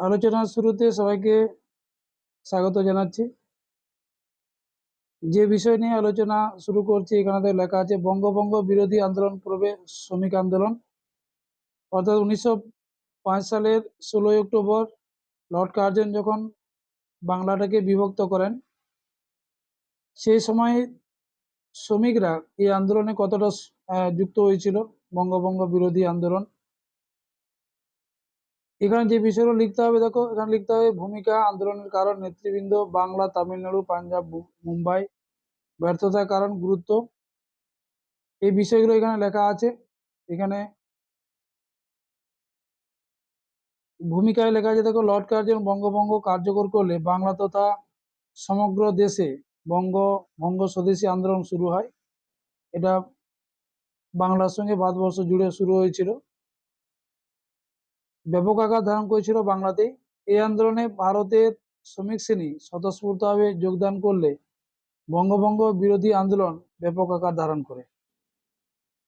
আলোচনার শুরুতে সবাইকে স্বাগত জানাচ্ছি। যে বিষয় নিয়ে আলোচনা শুরু করছি, এখানে লেখা আছে, বঙ্গভঙ্গ বিরোধী আন্দোলন পূর্বে শ্রমিক আন্দোলন। অর্থাৎ উনিশশো পাঁচ সালের ষোলোই অক্টোবর লর্ড কার্জন যখন বাংলাটাকে বিভক্ত করেন, সেই সময় শ্রমিকরা এই আন্দোলনে কতটা যুক্ত হয়েছিল, বঙ্গভঙ্গ বিরোধী আন্দোলন? এখানে যে বিষয়গুলো লিখতে হবে, দেখো, এখানে লিখতে হবে ভূমিকা আন্দোলনের কারণ, নেতৃবৃন্দ, বাংলা, তামিলনাড়ু, পাঞ্জাব মুম্বাই, ব্যর্থতার কারণ, গুরুত্ব। এই বিষয়গুলো এখানে লেখা আছে। এখানে ভূমিকায় লেখা আছে, দেখো, লর্ড কার্জন বঙ্গভঙ্গ কার্যকর করলে বাংলা তথা সমগ্র দেশে বঙ্গ, ভঙ্গ স্বদেশী আন্দোলন শুরু হয়। এটা বাংলার সঙ্গে ভারতবর্ষ জুড়ে শুরু হয়েছিল। ব্যাপক আকার ধারণ করেছিল বাংলাতেই এই আন্দোলনে ভারতের শ্রমিক শ্রেণি স্বতঃস্ফূর্তভাবে যোগদান করলে বঙ্গভঙ্গ বিরোধী আন্দোলন ব্যাপক আকার ধারণ করে।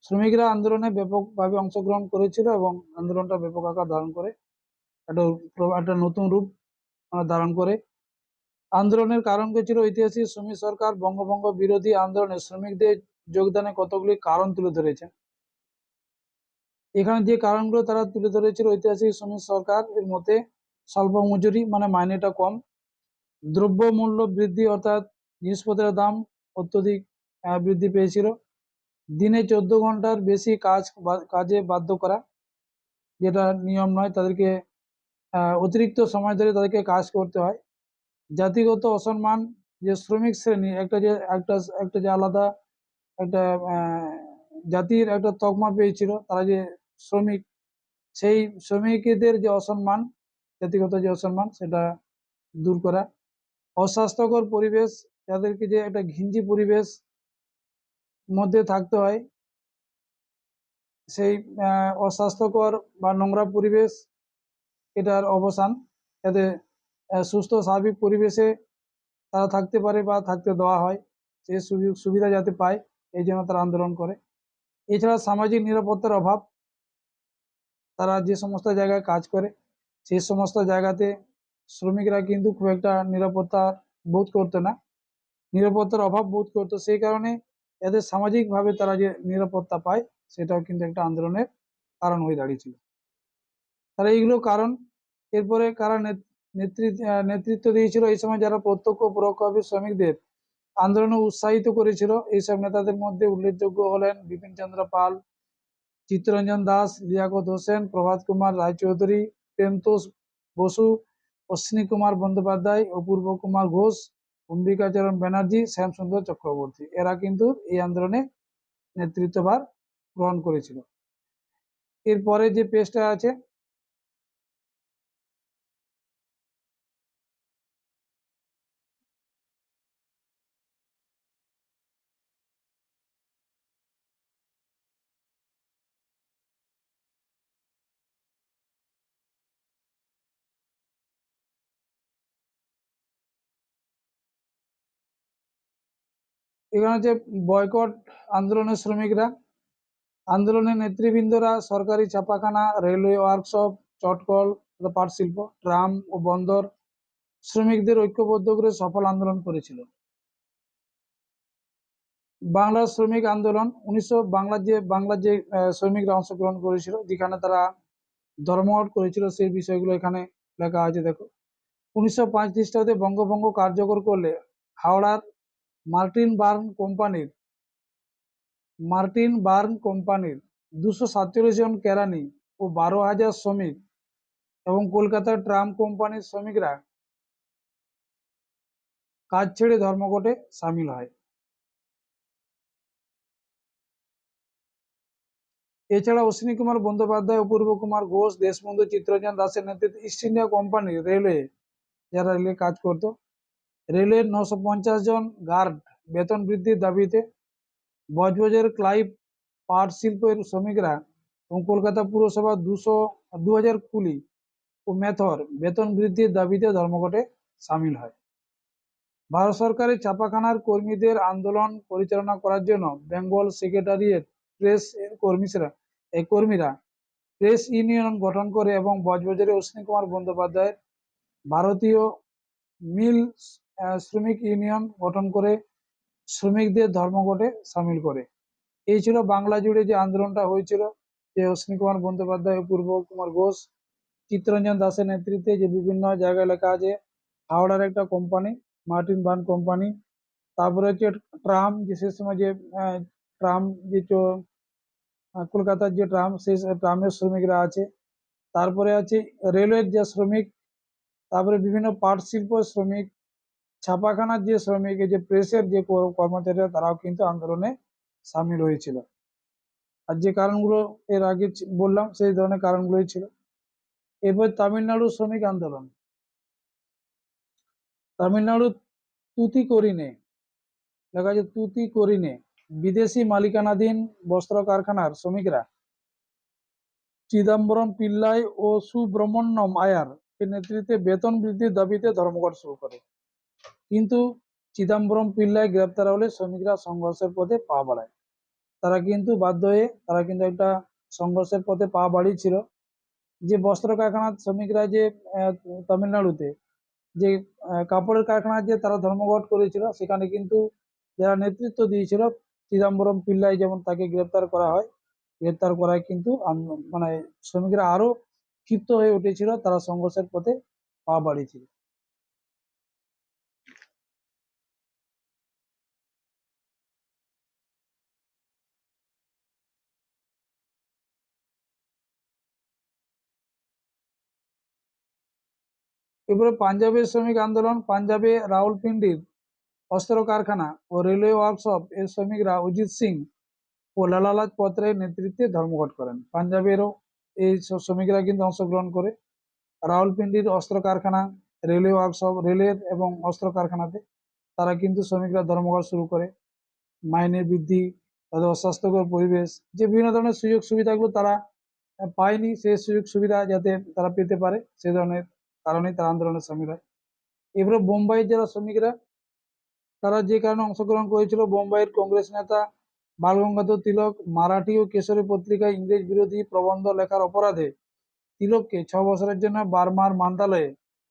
শ্রমিকরা আন্দোলনে ব্যাপকভাবে অংশগ্রহণ করেছিল এবং আন্দোলনটা ব্যাপক আকার ধারণ করে। একটা একটা নতুন রূপ ধারণ করে। আন্দোলনের কারণ ছিল? ঐতিহাসিক শ্রমিক সরকার বঙ্গভঙ্গ বিরোধী আন্দোলনে শ্রমিকদের যোগদানে কতগুলি কারণ তুলে ধরেছেন এখানে যে কারণগুলো তারা তুলে ধরেছিল ঐতিহাসিক শ্রমিক সরকার এর মতে স্বল্প মজুরি মানে মাইনেটা কম। দ্রব্য মূল্য বৃদ্ধি অর্থাৎ জিনিসপত্রের দাম অত্যধিক বৃদ্ধি পেয়েছিল। দিনে চোদ্দ ঘণ্টার বেশি কাজ কাজে বাধ্য করা, যেটা নিয়ম নয়, তাদেরকে অতিরিক্ত সময় ধরে তাদেরকে কাজ করতে হয়। জাতিগত অসম্মান যে শ্রমিক শ্রেণি, একটা যে, একটা একটা যে আলাদা, একটা জাতির একটা তকমা পেয়েছিল, তারা যে শ্রমিক, সেই শ্রমিকদের যে অসম্মান, জাতিগত যে অসম্মান, সেটা দূর করা। অস্বাস্থ্যকর পরিবেশ তাদেরকে যে একটা ঘিঞ্জি পরিবেশ মধ্যে থাকতে হয়, সেই অস্বাস্থ্যকর বা নোংরা পরিবেশ, এটার অবসান। যাতে সুস্থ, স্বাভাবিক পরিবেশে তারা থাকতে পারে বা থাকতে দেওয়া হয় সেই সুযোগ সুবিধা যাতে পায়, এই জন্য তারা আন্দোলন করে। এছাড়া সামাজিক নিরাপত্তার অভাব তারা যে সমস্ত জায়গায় কাজ করে সেই সমস্ত জায়গাতে শ্রমিকরা কিন্তু খুব একটা নিরাপত্তা বোধ করতো না। নিরাপত্তার অভাব বোধ করতো। সেই কারণে এদের সামাজিকভাবে তারা যে নিরাপত্তা পায়, সেটাও কিন্তু একটা আন্দোলনের কারণ হয়ে দাঁড়িয়েছিল। তাহলে এইগুলো কারণ, এরপরে কারা নেত- নেতৃত্ব দিয়েছিল এই সময় যারা প্রত্যক্ষ পরোক্ষভাবে শ্রমিকদের আন্দোলনে উৎসাহিত করেছিল, এইসব নেতাদের মধ্যে উল্লেখযোগ্য হলেন বিপিন চন্দ্র পাল চিত্তরঞ্জন দাস, লিয়াকত হোসেন, প্রভাত কুমার রায়চৌধুরী, প্রেমতোষ বসু, অশ্বিনী কুমার বন্দ্যোপাধ্যায়, অপূর্ব কুমার ঘোষ, অম্বিকাচরণ ব্যানার্জি, শ্যামসুন্দর চক্রবর্তী। এরা কিন্তু এই আন্দোলনে নেতৃত্বভার গ্রহণ করেছিল। এরপরে যে পেজটা আছে এখানে হচ্ছে বয়কট আন্দোলনের শ্রমিকরা। আন্দোলনের নেতৃবৃন্দরা সরকারি ছাপাখানা, রেলওয়ে ওয়ার্কশপ, চটকল পাট শিল্প ট্রাম ও বন্দর শ্রমিকদের ঐক্যবদ্ধ করে সফল আন্দোলন করেছিল। বাংলার শ্রমিক আন্দোলন উনিশশো বাংলার যে বাংলার যে শ্রমিকরা অংশগ্রহণ করেছিল, যেখানে তারা ধর্মঘট করেছিল, সেই বিষয়গুলো এখানে লেখা আছে, দেখো। উনিশশো পাঁচ খ্রিস্টাব্দে বঙ্গভঙ্গ কার্যকর করলে হাওড়ার মার্টিন বার্ন কোম্পানির, মার্টিন বার্ন কোম্পানির দুশো সাতচল্লিশ জন কেরানি ও বারো হাজার শ্রমিক এবং কলকাতার ট্রাম কোম্পানির শ্রমিকরা কাজ ছেড়ে ধর্মঘটে সামিল হয়। এছাড়া অশ্বিনী কুমার বন্দ্যোপাধ্যায় অপূর্ব কুমার ঘোষ, দেশবন্ধু চিত্তরঞ্জন দাসের নেতৃত্বে ইস্ট ইন্ডিয়া কোম্পানি রেলওয়ে যারা রেলে কাজ করত রেলের নশো জন গার্ড বেতন বৃদ্ধির দাবিতে বজবজের ক্লাইভ পাট শিল্পের শ্রমিকরা এবং কলকাতা পুরসভা দুশো দু হাজার কুলি ও মেথর বেতন বৃদ্ধির দাবিতে ধর্মঘটে সামিল হয়। ভারত সরকারের ছাপাখানার কর্মীদের আন্দোলন পরিচালনা করার জন্য বেঙ্গল সেক্রেটারিয়েট প্রেস এর কর্মীরা এই কর্মীরা প্রেস ইউনিয়ন গঠন করে এবং বজবজরে অশ্বিনী কুমার বন্দ্যোপাধ্যায়ের ভারতীয় মিল শ্রমিক ইউনিয়ন গঠন করে শ্রমিকদের ধর্মঘটে সামিল করে। এই ছিল বাংলা জুড়ে যে আন্দোলনটা হয়েছিল, যে অশ্বিনী কুমার বন্দ্যোপাধ্যায়, পূর্ব কুমার ঘোষ, চিত্তরঞ্জন দাসের নেতৃত্বে যে বিভিন্ন জায়গায় লেখা আছে, হাওড়ার একটা কোম্পানি মার্টিন বান কোম্পানি তারপরে হচ্ছে ট্রাম, যে সে সময় যে ট্রাম যে কলকাতার যে ট্রাম সেই ট্রামের শ্রমিকরা আছে। তারপরে আছে রেলওয়ের যে শ্রমিক, তারপরে বিভিন্ন পাট শিল্প শ্রমিক ছাপাখানার যে শ্রমিক যে প্রেসের যে কর- কর্মচারীরা, তারাও কিন্তু আন্দোলনে সামিল হয়েছিল। আর যে কারণগুলো এর আগে বললাম, সেই ধরনের কারণগুলোই ছিল। এরপর তামিলনাড়ু শ্রমিক আন্দোলন। তামিলনাড়ু তুতি করিনে, দেখা যায় তুতি করিনে, বিদেশি মালিকানাধীন বস্ত্র কারখানার শ্রমিকরা চিদম্বরম পিল্লাই ও সুব্রমণ্যম আয়ার নেতৃত্বে বেতন বৃদ্ধির দাবিতে ধর্মঘট শুরু করে। কিন্তু চিদাম্বরম পিল্লাই গ্রেপ্তার হলে শ্রমিকরা সংঘর্ষের পথে পা বাড়ায়। তারা কিন্তু বাধ্য হয়ে, তারা কিন্তু একটা সংঘর্ষের পথে পা বাড়িয়েছিল। যে বস্ত্র কারখানার শ্রমিকরা যে তামিলনাড়ুতে যে কাপড়ের কারখানার যে তারা ধর্মঘট করেছিল, সেখানে কিন্তু যারা নেতৃত্ব দিয়েছিল, চিদাম্বরম পিল্লাই যেমন তাকে গ্রেপ্তার করা হয়, গ্রেপ্তার করায় কিন্তু মানে শ্রমিকরা আরও ক্ষিপ্ত হয়ে উঠেছিল, তারা সংঘর্ষের পথে পা বাড়িয়েছিল। এরপরে পাঞ্জাবের শ্রমিক আন্দোলন, পাঞ্জাবে রাউলপিন্ডির অস্ত্র কারখানা ও রেলওয়ে ওয়ার্কশপ এর শ্রমিকরা অজিত সিং ও লালা লাজপত রায়ের নেতৃত্বে ধর্মঘট করেন। পাঞ্জাবেরও এই শ্রমিকরা কিন্তু অংশগ্রহণ করে। রাউলপিন্ডির অস্ত্র কারখানা রেলওয়ে ওয়ার্কশপ, রেলের এবং অস্ত্র কারখানাতে তারা কিন্তু শ্রমিকরা ধর্মঘট শুরু করে। মাইনে বৃদ্ধি, তাদের অস্বাস্থ্যকর পরিবেশ, যে বিভিন্ন ধরনের সুযোগ সুবিধাগুলো তারা পায়নি, সেই সুযোগ সুবিধা যাতে তারা পেতে পারে, সে ধরনের কারণেই তারা আন্দোলনে সামিল হয়। এবারে বোম্বাইয়ের যারা শ্রমিকরা, তারা যে কারণে অংশগ্রহণ করেছিল, বোম্বাইয়ের কংগ্রেস নেতা বালগঙ্গাধর তিলক, মারাঠি ও কেশরী পত্রিকায় ইংরেজ বিরোধী প্রবন্ধ লেখার অপরাধে তিলককে ছ বছরের জন্য বার্মার মান্দালয়ে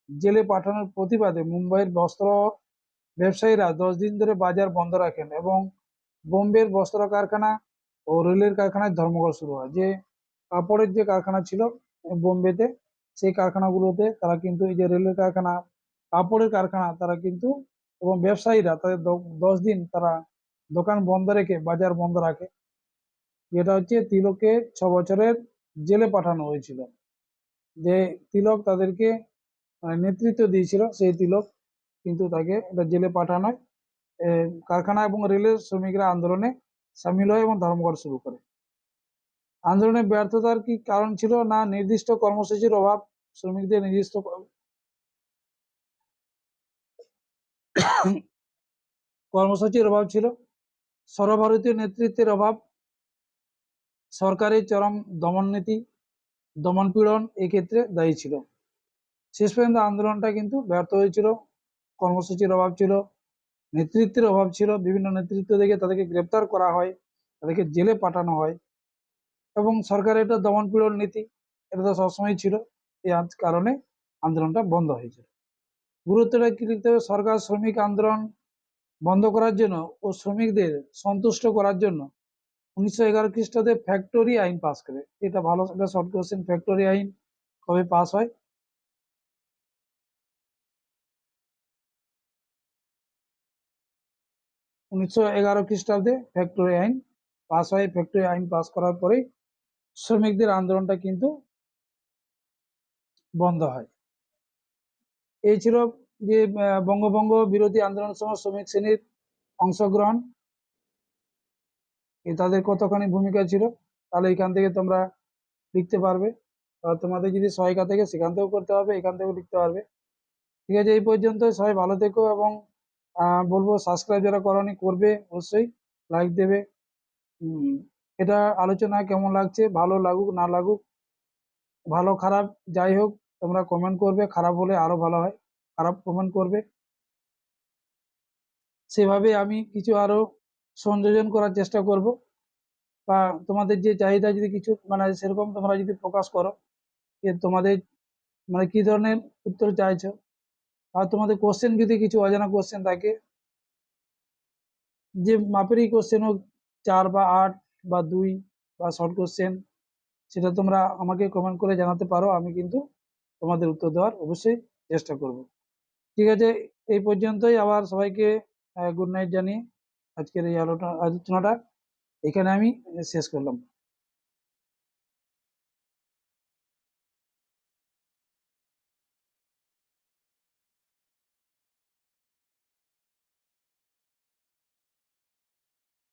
জেলে পাঠানোর প্রতিবাদে মুম্বাইয়ের বস্ত্র ব্যবসায়ীরা দশ দিন ধরে বাজার বন্ধ রাখেন এবং বোম্বের বস্ত্র কারখানা ও রেলের কারখানায় ধর্মঘট শুরু হয়। যে কাপড়ের যে কারখানা ছিল বোম্বেতে সেই কারখানাগুলোতে তারা কিন্তু এই যে রেলের কারখানা কাপড়ের কারখানা তারা কিন্তু এবং ব্যবসায়ীরা তাদের দশ দিন তারা দোকান বন্ধ রেখে বাজার বন্ধ রাখে। যেটা হচ্ছে তিলককে ছ বছরের জেলে পাঠানো হয়েছিল। যে তিলক তাদেরকে মানে নেতৃত্ব দিয়েছিল সেই তিলক কিন্তু তাকে এটা জেলে পাঠানোয় এ, কারখানা এবং রেলের শ্রমিকরা আন্দোলনে সামিল হয় এবং ধর্মঘট শুরু করে। আন্দোলনের ব্যর্থতার কি কারণ ছিল না নির্দিষ্ট কর্মসূচির অভাব? শ্রমিকদের নির্দিষ্ট কর্মসূচির অভাব ছিল। সর্বভারতীয় নেতৃত্বের অভাব। সরকারের চরম দমননীতি, দমনপীড়ন এক্ষেত্রে দায়ী ছিল। শেষ পর্যন্ত আন্দোলনটা কিন্তু ব্যর্থ হয়েছিল। কর্মসূচির অভাব ছিল। নেতৃত্বের অভাব ছিল। বিভিন্ন নেতৃত্ব থেকে তাদেরকে গ্রেপ্তার করা হয়। তাদেরকে জেলে পাঠানো হয়। এবং সরকারের একটা দমনপীড়ন নীতি, এটা তো সবসময় ছিল। এই কারণে আন্দোলনটা বন্ধ হয়েছিল। গুরুত্বটা কি লিখতে হবে? সরকার শ্রমিক আন্দোলন বন্ধ করার জন্য ও শ্রমিকদের সন্তুষ্ট করার জন্য উনিশশো এগারো খ্রিস্টাব্দে ফ্যাক্টরি আইন পাস করে। এটা ভালো একটা শর্ট কোয়েশ্চেন ফ্যাক্টরি আইন কবে পাস হয়? উনিশশো এগারো খ্রিস্টাব্দে ফ্যাক্টরি আইন পাস হয়। ফ্যাক্টরি আইন পাস করার পরেই শ্রমিকদের আন্দোলনটা কিন্তু বন্ধ হয়। এই ছিল যে বঙ্গভঙ্গ বিরোধী আন্দোলন সময় শ্রমিক শ্রেণির অংশগ্রহণ। এ তাদের কতখানি ভূমিকা ছিল, তাহলে এখান থেকে তোমরা লিখতে পারবে। তোমাদের যদি সহায়িকা থেকে, সেখান থেকেও করতে হবে, এখান থেকেও লিখতে পারবে। ঠিক আছে, এই পর্যন্ত সবাই ভালো থেকো এবং বলব সাবস্ক্রাইব যারা করনি, করবে অবশ্যই। লাইক দেবে। এটা আলোচনা কেমন লাগছে? ভালো লাগুক, না লাগুক? ভালো, খারাপ, যাই হোক, তোমরা কমেন্ট করবে, খারাপ হলে আরও ভালো হয়। খারাপ কমেন্ট করবে। সেভাবে আমি কিছু আরও সংযোজন করার চেষ্টা করব। বা তোমাদের যে চাহিদা যদি কিছু মানে সেরকম তোমরা যদি প্রকাশ করো, যে তোমাদের মানে কি ধরনের উত্তর চাইছো? আর তোমাদের কোশ্চেন যদি কিছু অজানা কোশ্চেন থাকে, যে মাপেরই কোশ্চেন হোক, চার বা আট বা দুই বা শর্ট কোশ্চেন সেটা তোমরা আমাকে কমেন্ট করে জানাতে পারো, আমি কিন্তু তোমাদের উত্তর দেওয়ার অবশ্যই চেষ্টা করব। ঠিক আছে, এই পর্যন্তই, আবার সবাইকে গুড নাইট জানিয়ে আজকের এই আলোটা আলোচনাটা এখানে আমি শেষ করলাম।